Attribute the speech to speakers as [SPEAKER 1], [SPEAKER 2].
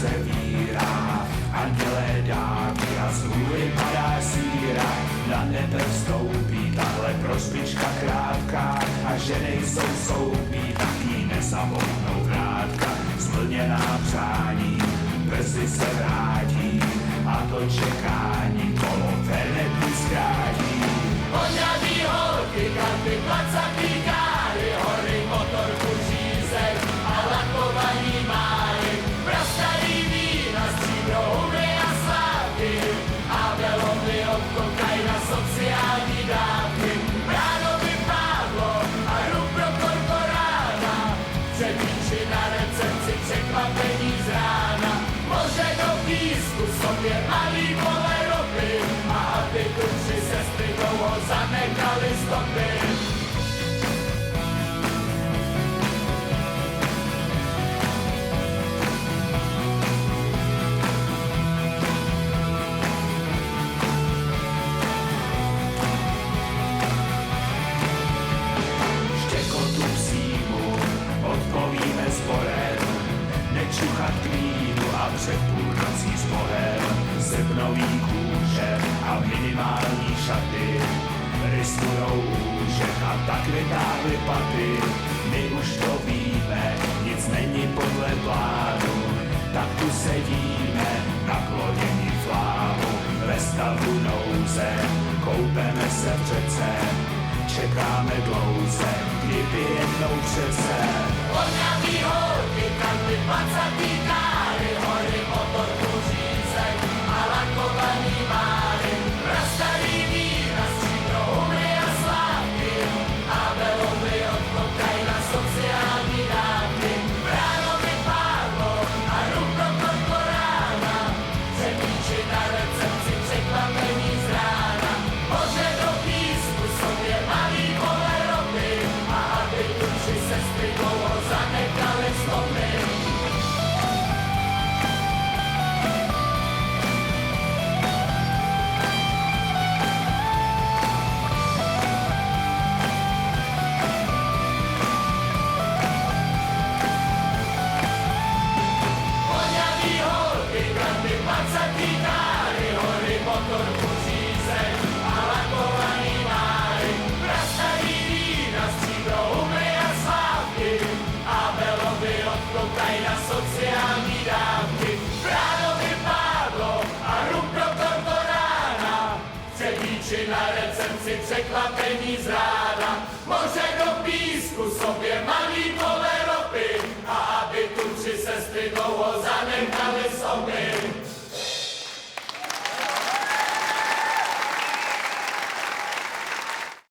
[SPEAKER 1] rozevírá. Andělé dámy a z hůry padá síra, na nebe vstoupí tahle prospička krátká. A že nejsou soupí, tak jí nesamotnou vrátka, splněná přání, brzy se vrátí. A to čekání your před půlnocí s Bohem, zrnový kůže a minimální šaty. Riskujou úžek a tak vytáhli paty, my už to víme, nic není podle plánu, tak tu sedíme, na klonění flámu, ve stavu nouze, koupeme se v čekáme dlouze, kdyby jednou přece.
[SPEAKER 2] Od nějaký holky, tak by 20. Czy na recepcji przeklapeni zrada Może do pisku sobie mali pole ropy Aby tu trzy sestry goło zanękane sobie.